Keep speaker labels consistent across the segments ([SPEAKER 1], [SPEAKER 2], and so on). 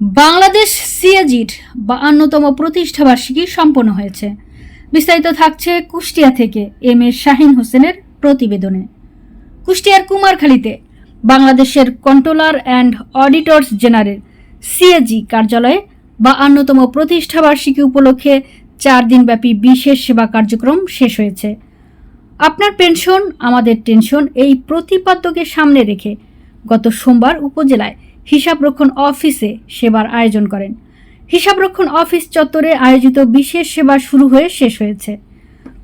[SPEAKER 1] বাংলাদেশ সিএজির বাহান্নতম প্রতিষ্ঠাবার্ষিকী সম্পন্ন হয়েছে। বিস্তারিত থাকছে কুষ্টিয়া থেকে এম এ শাহিন হোসেনের প্রতিবেদনে। কুষ্টিয়ার কুমারখালীতে বাংলাদেশের controller and auditors general CAG কার্যালয়ে বাহান্নতম প্রতিষ্ঠাবার্ষিকী উপলক্ষে চার দিনব্যাপী বিশেষ সেবা কার্যক্রম শেষ হয়েছে। আপনার পেনশন, আমাদের টেনশন এই প্রতিপাদ্যকে সামনে রেখে গত সোমবার উপজেলায় হিসাবরক্ষণ অফিসে সেবার আয়োজন করেন। হিসাবরক্ষণ অফিস চত্বরে আয়োজিত বিশেষ সেবা শুরু হয়ে শেষ হয়েছে।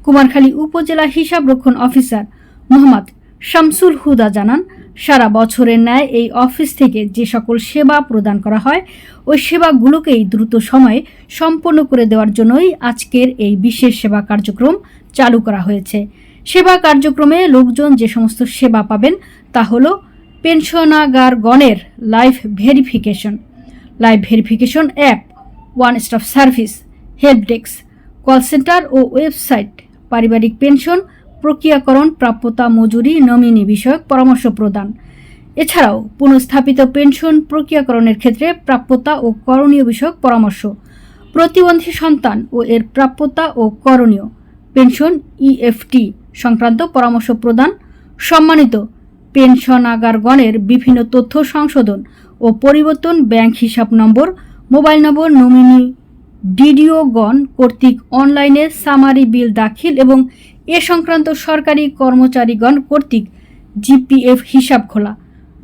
[SPEAKER 1] কুমারখালী উপজেলা হিসাবরক্ষণ অফিসার মোহাম্মদ শামসুল হুদা জানান, সারা বছরের ন্যায় এই অফিস থেকে যে সকল সেবা প্রদান করা হয়, ওই সেবাগুলোকেই দ্রুত সময়ে সম্পন্ন করে দেওয়ার জন্যই আজকের এই বিশেষ সেবা কার্যক্রম চালু করা হয়েছে। সেবা কার্যক্রমে লোকজন যে সমস্ত সেবা পাবেন তা হলো পেনশনাগারগণের life verification life verification app one stop service help desk call centre ও ওয়েবসাইট পারিবারিক পেনশন, প্রক্রিয়াকরণ, প্রাপ্যতা, মজুরি, নমিনি বিষয়ক পরামর্শ প্রদান। এছাড়াও পুনঃস্থাপিত পেনশন প্রক্রিয়াকরণের ক্ষেত্রে প্রাপ্যতা ও করণীয় বিষয়ক পরামর্শ। প্রতিবন্ধী সন্তান ও এর প্রাপ্যতা ও করণীয়। পেনশন ইএফটি সংক্রান্ত পরামর্শ প্রদান। সম্মানিত পেনশনাগারগণের বিভিন্ন তথ্য সংশোধন ও পরিবর্তন ব্যাংক হিসাব নম্বর, মোবাইল নম্বর, নমিনি, ডিডিওগণ কর্তৃক অনলাইনে সামারি বিল দাখিল এবং এ সংক্রান্ত সরকারি কর্মচারীগণ কর্তৃক জিপিএফ হিসাব খোলা।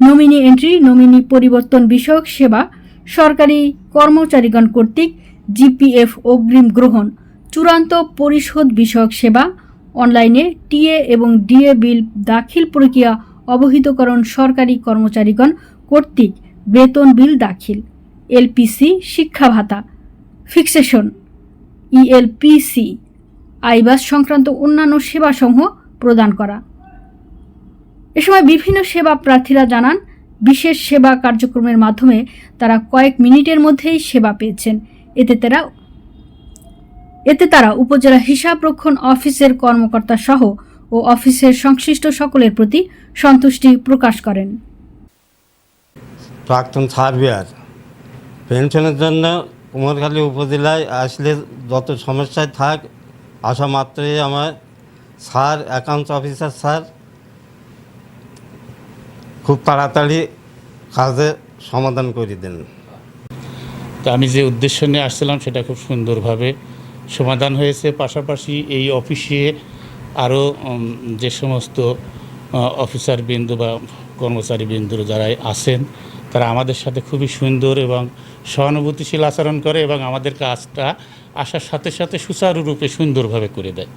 [SPEAKER 1] নমিনি এন্ট্রি নমিনি পরিবর্তন বিষয়ক সেবা সরকারি কর্মচারীগণ কর্তৃক জিপিএফ অগ্রিম গ্রহণ। চূড়ান্ত পরিশোধ বিষয়ক সেবা, অনলাইনে টিএ এবং ডিএ বিল দাখিল প্রক্রিয়া অবহিতকরণ সরকারি কর্মচারীগণ কর্তৃক বেতন বিল দাখিল। এলপিসি শিক্ষা ভাতা। ফিক্সেশন। ইএলপিসি, আইবাস সংক্রান্ত অন্যান্য সেবাসমূহ প্রদান করা। এ সময় বিভিন্ন সেবা প্রার্থীরা জানান, বিশেষ সেবা কার্যক্রমের মাধ্যমে তারা কয়েক মিনিটের মধ্যেই সেবা পেয়েছেন। এতে তারা এতে তারা উপজেলা হিসাবরক্ষণ অফিসের কর্মকর্তা সহ ও অফিসের সংশ্লিষ্ট সকলের প্রতি সন্তুষ্টি প্রকাশ করেন।
[SPEAKER 2] প্রাক্তন সার্ভিয়ার পেনশনের জন্য কুমারখালী উপজেলায় আসলে যত সমস্যায় থাক আসা মাত্রই আমার স্যার অ্যাকাউন্টস অফিসার স্যার খুব তাড়াতাড়ি কাজে সমাধান করে দেন।
[SPEAKER 3] তো আমি যে উদ্দেশ্য নিয়ে আসছিলাম সেটা খুব সুন্দরভাবে সমাধান হয়েছে। পাশাপাশি এই অফিসে আরও যে সমস্ত অফিসার বিন্দু বা কর্মচারী বিন্দু যারা আছেন তারা আমাদের সাথে খুবই সুন্দর এবং সহানুভূতিশীল আচরণ করে এবং আমাদের কাজটা আসার সাথে সাথে সুচারুরূপে সুন্দরভাবে করে দেয়।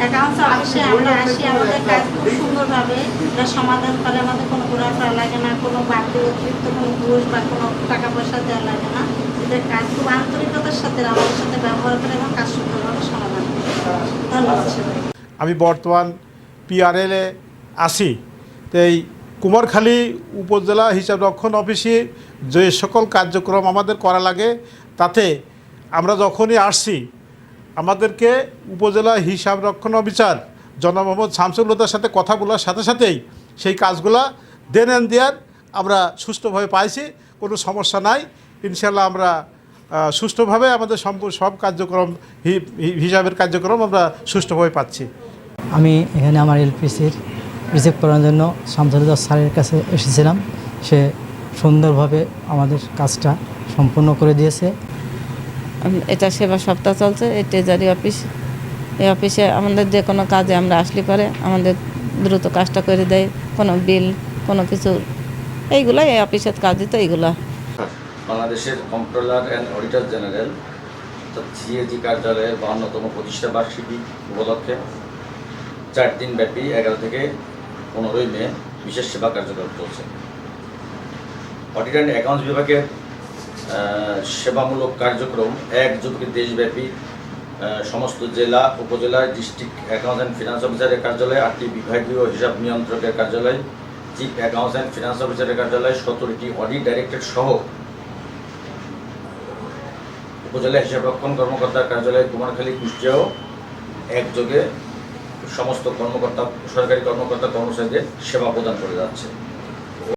[SPEAKER 4] অ্যাকাউন্টস অফিসে আমরা আসি আমাদের কাজ খুব সুন্দরভাবে সমাধান করে আমাদের কোনো ঘোরাফেরা লাগে না কোনো বাড়তি অতিরিক্ত কোনো ঘুষ বা কোনো টাকা পয়সা দেওয়া লাগে না। এদের কাজ খুব আন্তরিকতার সাথে আমাদের সাথে ব্যবহার করে এবং কাজ সুন্দরভাবে সমাধান করে। ধন্যবাদ সবাই
[SPEAKER 5] আমি বর্তমান পিআরএলে আসি তো এই কুমারখালী উপজেলা হিসাব রক্ষণ অফিসে যে সকল কার্যক্রম আমাদের করা লাগে, তাতে আমরা যখনই আসছি, আমাদেরকে উপজেলা হিসাব রক্ষণ অফিসার জনাব মোহাম্মদ সাথে কথা বলার সাথে সাথেই সেই কাজগুলা দেন অ্যান্ড দেয়ার আমরা সুষ্ঠুভাবে পাইছি, কোনো সমস্যা নাই। ইনশাল্লাহ আমরা সুষ্ঠুভাবে আমাদের সম্পূর্ণ সব কার্যক্রম হিসাবের কার্যক্রম আমরা সুষ্ঠুভাবে পাচ্ছি।
[SPEAKER 6] আমি এখানে আমার এলপিসির রিসিভ করার জন্য শামসুলুদ্দার স্যারের কাছে এসেছিলাম। সে সুন্দরভাবে আমাদের কাজটা সম্পূর্ণ করে দিয়েছে।
[SPEAKER 7] এটা সেবা সপ্তাহ চলছে এই ট্রেজারি অফিস এই অফিসে আমাদের যে কোনো কাজে আমরা আসলে পারে আমাদের দ্রুত কাজটা করে দেয় কোনো বিল কোনো কিছু। এইগুলো এই অফিসের কাজই তো এইগুলা।
[SPEAKER 8] বাংলাদেশের controller and auditor general CAG কার্যালয়ের বাহান্নতম প্রতিষ্ঠা বার্ষিকী উপলক্ষে চার দিন ব্যাপী এগারো থেকে পনেরোই মে বিশেষ সেবা কার্যক্রম চলছে। অডিট অ্যান্ড অ্যাকাউন্টস বিভাগের সেবামূলক কার্যক্রম এক যুগে দেশব্যাপী সমস্ত জেলা, উপজেলা, ডিস্ট্রিক্ট অ্যাকাউন্টস অ্যান্ড ফিনান্স অফিসারের কার্যালয়, আটটি বিভাগীয় হিসাব নিয়ন্ত্রকের কার্যালয়, চিফ অ্যাকাউন্টস অ্যান্ড ফিনান্স অফিসারের কার্যালয়, সতেরোটি অডিট ডাইরেক্টর সহ উপজেলা হিসাবরক্ষণ কর্মকর্তার কার্যালয়, কুমারখালী, কুষ্টিয়াও একযোগে সমস্ত কর্মকর্তা সরকারি কর্মকর্তা কর্মচারীদের সেবা প্রদান করে যাচ্ছে।